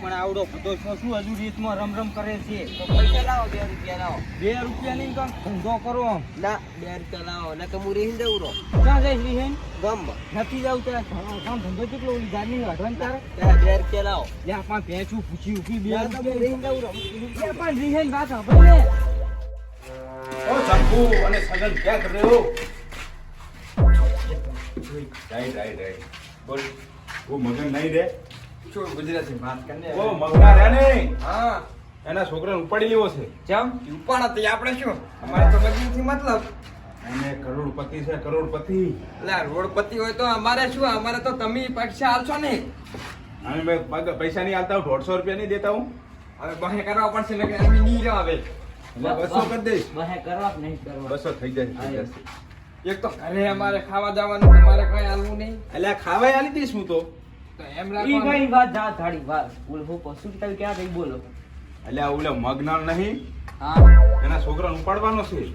પણ આવડો બધો છો. શું હજુ રીતમાં રમ રમ કરે છે? તો પૈસા લાવો બે રૂપિયા લાવો. બે રૂપિયા ની કામ ધંધો કરો ના બે રૂપિયા લાવો ને કે હું રહી દઉં રો ક્યાં જઈશ રીહેન? ગમ નથી જવું ત્યાં. કામ ધંધો કેટલો ઓલી જાની વાઢવાની તારે? ત્યાં બે રૂપિયા લાવો. જ્યાં પણ ભેંસું પૂછી ઉઠી બે રૂપિયા તો હું રહી જવું રહો. યા પણ રીહેન વાત સાંભળ ઓ શંભુ અને સગન ક્યાં કર રહ્યો રાઈટ રાઈટ રાઈટ બોલ. ઓ મગન નહીં રે? શું ગુજરાતી વાત કરીને ઓ મગના રે ને હા. એના છોકરાને ઉપાડી લેવો છે. જેમ ઉપાડા તો આપણે શું? અમારે તો બધી મતલબ. અને કરોડપતિ છે કરોડપતિ. એટલે રોડપતિ હોય તો અમારે શું? અમારે તો તમે પૈસા આલશો ને. અમે પૈસા નહીં આલતા હું દોઢસો રૂપિયા નહીં દેતા હું. હવે બહે કરવા પડશે ને કે અમે નહીં એટલે બસો કરી દઈશ. બહે કરવા નહીં કરવા? બસો થઈ જાય થઈ જશે એક તો ઘરે અમારે ખાવા જવાનું તમારે કઈ આલવું નહીં. એટલે આ ખાવાય આલી દઈશ હું તો. એમ ઈ રાખવાનું? વાત જા ધાડી વાત બોલ હું પશુ તમે ક્યાં કઈ બોલો? એટલે આ ઓલો મગના નહીં? હા. એના છોકરાને ઉપાડવાનો છે?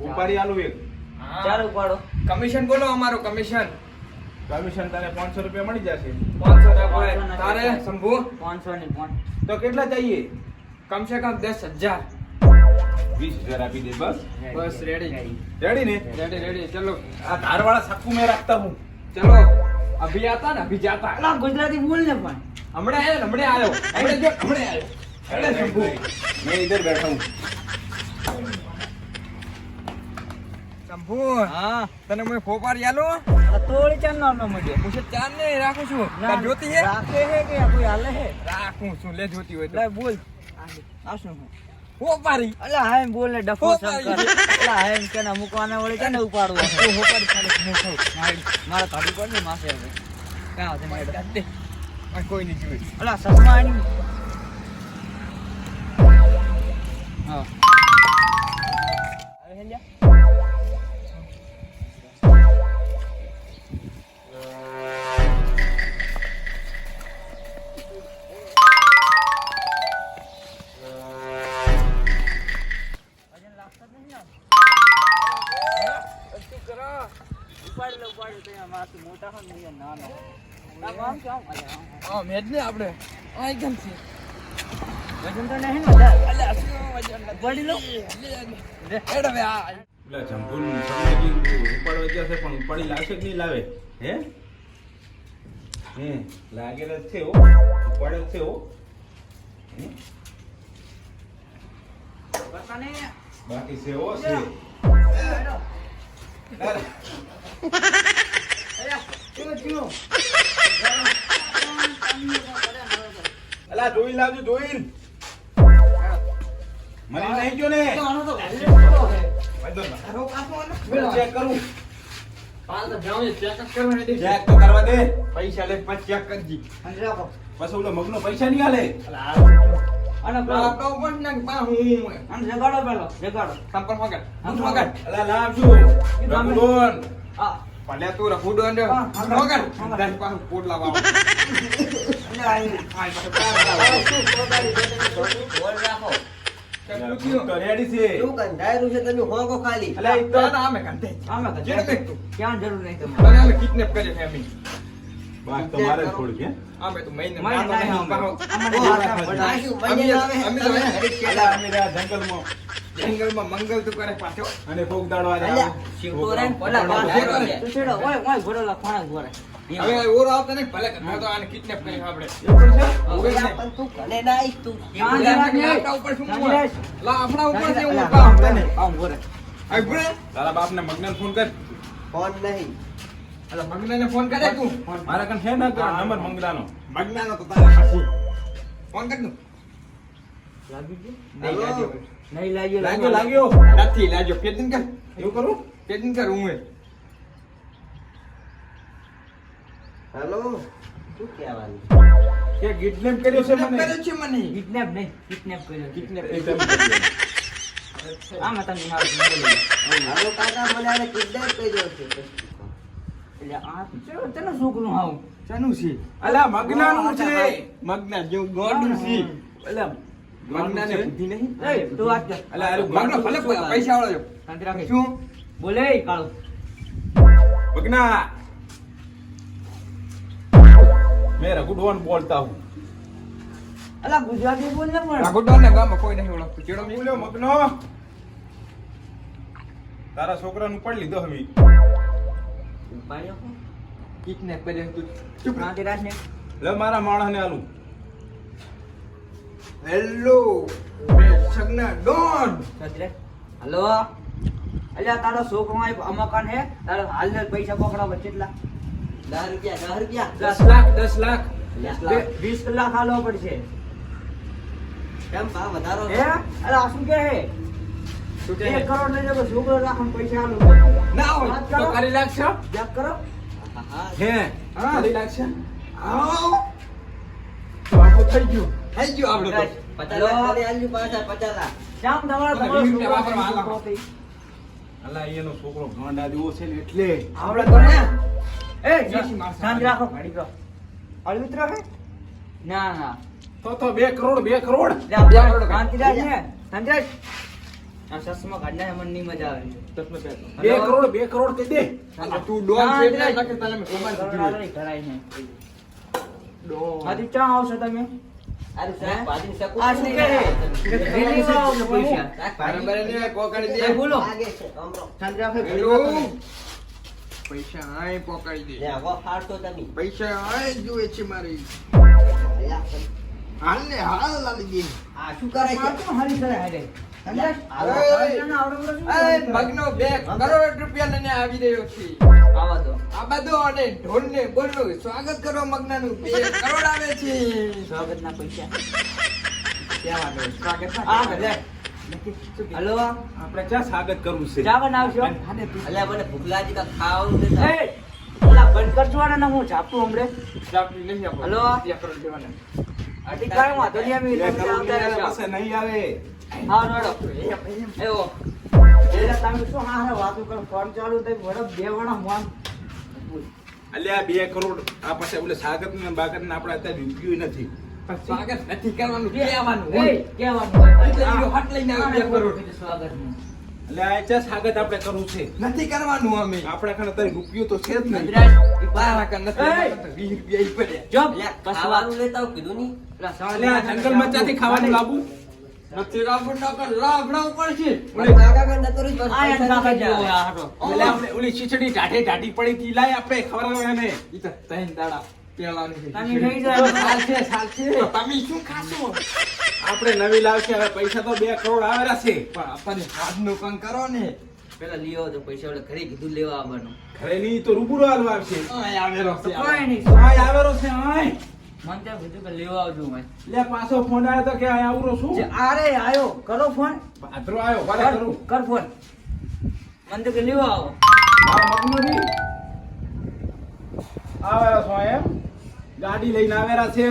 ઉપાડી આલું એક. હા. ઉપાડો. કમિશન બોલો અમારું કમિશન. કમિશન તારે પાંચસો રૂપિયા મળી જશે. પાંચસો ના પડે. પાંચસો ના તારે પડે. શંભુ? પાંચસો ની પાંચ તો કેટલા ચાહીએ કમ સે કમ દસ હજાર. વીસ હજાર આપી દે બસ. બસ રેડી રેડી ને? રેડી રેડી ચલો. આ ધારવાળા સાકુ મેં રાખતા હું. ચલો. અભિયાતા ને અભિજાતા. અલા ગુજરાતી બોલ ને પણ. હમણે આયો હમણે આયો. હમણે જો હમણે આયો. અરે શંભુ. મેં ઇધર બેઠા હું. હા. તને મેં ફોપાર યાલો તોડી ચાન નો નો મડે હું ચાન ને રાખું છું. ના જોતી હે? રાખે હે કે કોઈ હાલે હે? રાખું છું લે જોતી હોય તો. બોલ. આ શું હે? ફોપારી અલા હા એમ ને ડફો શંકર. અલા એમ કે ના વળી કે ને ઉપાડવા? તું હોપારી ખાલી હું મારા કાઢી પડ ને માસે હવે. ક્યાં હતી મારી કાઢ દે. આ કોઈ નહીં જોઈ અલા સસમા હા. હવે હેલ્યા આપણે. છે. વજન તો નહીં ને વધારે. અલ્યા શું વજન નથી. ઉપાડી લો. લે, હેડ હવે આ. પેલા જંભુલ ઉપાડવા ગયા છે પણ ઉપાડી લાવશે કે નહીં લાવે? હે? હે લાગેલ જ છે હો. ઉપાડેલ છે હો. હે? બતા નહીં. બાકી છે અલા, જોઈ લાવજો મને નહીં ને. ચેક કરું. ચેક તો કરવા દે. પૈસા લે પછી ચેક કરજી. પછી ઓલો મગનો પૈસા નહીં આલે. અને પા હું આને જગાડો પેલો, જગાડો. સંપર્ક મગર હા, અલા લાવ છું રઘુડોન આ, ભલે તું રફુડો ને. હા, હા, મગર હા. તારી પાસે પોટલા વાવો અને આ એ. આ તો આ શું પોતાની બેટરી બોલ રાખો. તો રેડી છે. શું કંધાયેલું છે? તમે હોગો ખાલી. અલા એક તો આમે કંતે આમાં કર. જેને મેં જંગલમાં મંગલ તું કરે પાછો અને ફોક દાડવા જાય. છે. તું છેડો, ઓય, ઓય, ઘોડેલા ખોણા જ હવે ઓરો આવતો નહીં ભલે તો આને કિડનેપ કરી આપણે પણ તું ઘરે ના તું. આપણા ઉપર શું. લા, આપણા ઉપર છે હું આમ. તારા બાપને ફોન કર ફોન નહીં અલા, મગનાને ફોન કરે તું મારા કન છે ને નંબર મંગલાનો મગનાનો તો તારા. ફોન કર તું લાગી ગયું? નહીં લાગ્યો. નહીં લાગ્યો, લાગ્યો. લાગ્યો નથી લાગ્યો. પેદન કર. એવું કરું? પેદન કર હું હેલો. શું કહેવાનું? કે કિડનેપ કર્યો છે મને. કર્યો છે મને. Kidnap નહીં, kidnap કર્યો. Kidnap. કર્યો. આમાં તમે હારું હાલો કાકા મને આને kidnap કર્યો છે. એટલે આ ચેલો- ચેલો છોકરું છે? અલા મગનાનું છે. મગના જેવું ગોડું છે. અલા મગનાને બુદ્ધિ નહીં? અલા બોલતા હું. અલા ગુજરાતી બોલ ને પણ. ગુડવાન ને ગામ કોઈ નહીં ઓળખતું. ચેડો બોલ્યો મગનો. તારા છોકરા નું પડ લીધો હવે. ઉપાડ્યો ને કર્યો તું. ચૂપ. રાતે ને લે મારા માણસને આલું. હેલો મેં સગના ડોન. હલો. અલ્યા તારો છોકરો અમકાન હે? તારો હાલ ને પૈસા પકડાવો કેટલા? દસ રૂપિયા દસ રૂપિયા. દસ લાખ દસ લાખ. બે- લાખ. વીસ પડશે. કેમ? ભાવ વધારો હે? અલા આ શું કે હે? શું કે કરોડ લઈ જાવ છોકરો રાખો પૈસા હાલો. ના હોય તો કરો. લાગશો જાપ કરો. હા, કરી લાગશે આવો તો થઈ ગયું. થઈ ગયું આપણે પચાસ લાખ ખાલી આલજો પાછા પચાસ લાખ. શ્યામ તમારા તમારો વીસ રૂપિયા છોકરો વાપરવા છોકરો થઈ. અલા એનો છોકરો ગાંડા જેવો છે ને એટલે. આવડે તો ને. એ વીસી રાખો. ઘડી કહો અળવિત્ર હે? ના ના. તો તો બે કરોડ બે કરોડ. લે કરોડ શાંતિ ને શાંતિ આ સસમાં કાઢના મને નહીં મજા આવે. પેલો. બે કરોડ બે કરોડ કહી દે. તું ડોન છે એટલે તને ડોન. ચા આવશો તમે? પૈસા આય પોકાડી દે. ફાડતો તમે. પૈસા આય જોઈએ છે મારી. હાલ ને હાલ લાલી દે આ શું કરે છે? હારી કરે હારે? મગનો બે કરોડ રૂપિયા લઈને આવી રહ્યો છે આવા દો આ બધું અને ઢોલ ને બોલો સ્વાગત કરો મગનાનું બે કરોડ આવે છે સ્વાગતના પૈસા ક્યાં વાંધો? સ્વાગત આ લે હલો આપણે ક્યાં સ્વાગત કરવું છે ચા બનાવશો અલ્યા મને ભૂખ લાગી તો ખાવાનું એ ઓલા બંધ કરજો ને હું નહીં આપો. હલો? વાંધો નહીં રહેશો. પાસે નહીં આવે હા રડો એવો. એટલે તમે શું હા હા વાતો કરો. ફોન ચાલુ થઈ વડો બે વડા મોન. અલ્યા બે કરોડ આ પાસે ઓલે સ્વાગત ને બાગત ને આપણે અત્યારે રૂપિયું નથી. સ્વાગત નથી કરવાનું કહેવાનું કહેવાનું એટલે હટ લઈને આવ્યો બે કરોડ. સ્વાગતનું. એટલે સ્વાગત આપણે કરવું છે. નથી કરવાનું અમે. આપણે ખાને અત્યારે રૂપિયો તો છે જ નહીં. બાર બાર. નથી. વીસ રૂપિયા જો, લેતા કીધું નહીં. જંગલ મચાથી ખાવાનું લાવવું નથી રાખવું નકર લાભડાવું પડશે. મને કાકા કાકા નતો બસ આ એમ કાકા જેવો આ હારો. એટલે આપણે ઓલી ખીચડી ટાઢે ટાઢી પડી હતી લાય આપણે ખવડાવે એને ઈ તો ત્રણ દાડા પહેલાની તમે લઈ જાઓ. ચાલશે, ચાલશે. તમે શું ખાશો? આપણે નવી લાવશે હવે પૈસા તો બે કરોડ આવેલા છે પણ આપણને હાથનું કામ કરો ને પેલા આવો તો પૈસા ઓલે ઘરે કીધું લેવા આવવાનું ઘરે ની તો રૂબરૂ હાલવા આવશે આય આવેલો છે આય આવેલો છે આય મને ત્યાં કીધું કે લેવા આવજો મેં લે પાછો ફોન આવ્યો તો કે આય આવરો છું. આરે આયો કરો ફોન ભાદરો આયો વારે કર ફોન મન તો કે લેવા આવો. આ મગનો આવેલા છો એમ? ગાડી લઈને આવેલા છે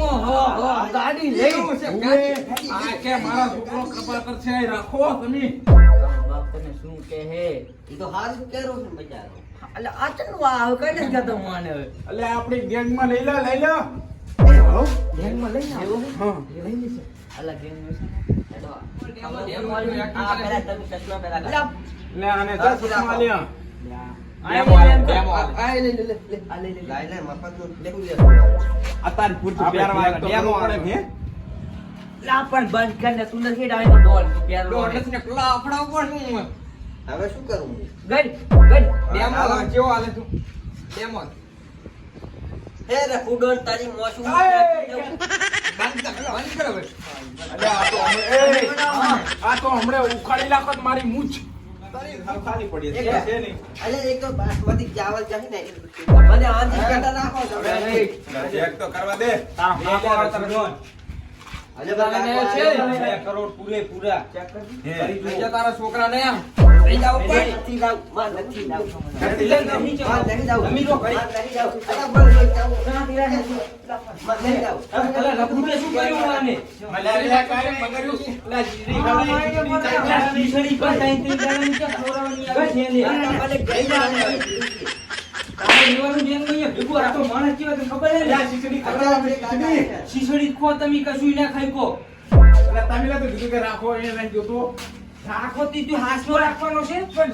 ઓહો હો ગાડી લઈ. છે, આ કે મારા છોકરો કપાતર છે રાખો તમે. બાપ તને શું કે હે તો હાર કેરો છે બચારો. એટલે આ વાવ કઈ નથી જતો હું આને હવે. એટલે આપણી ગેંગમાં લઈ લો લઈ લે. ગેંગમાં લઈ આવો. હા. લઈ લેશે અલા ગેંગમાં છે ગેંગ અલા, લે લે, લે, લે, લે. લઈ લે. લાઈ લાઈ લે. આલે. પડે ને પણ બંધ કરીને તું નથી ડાયનો બોલ આપણા ઉપર શું? હવે શું કરું ગઈ ગઈ. ડેમો હાલો. આલે, કેવો આલે તું? ડેમો. હે રે ફૂડોન તારી મોશું બંધ કર, બંધ કર હવે. આ તો હમણે- એ, આ તો હમણે ઉખાડી નાખો મારી મૂછ. તારી ખાલી પડી છે નહીં. અલે એક તો બાસમતી ચાવલ ચાહી ને મને આંધી કાઢા નાખો તમે. એક તો કરવા દે. તારો છે. કરોડ પૂરે પૂરા ચેક કરજો. હે. લઈ જા તારા એમ. લઈ નહીં જાવ. નહીં જાવ ખો તમે કશું ના ખાઈ કો તમે તો કીધું કે રાખો અહીંયા જોતો રાખો તી તું હાસમાં રાખવાનો છે પણ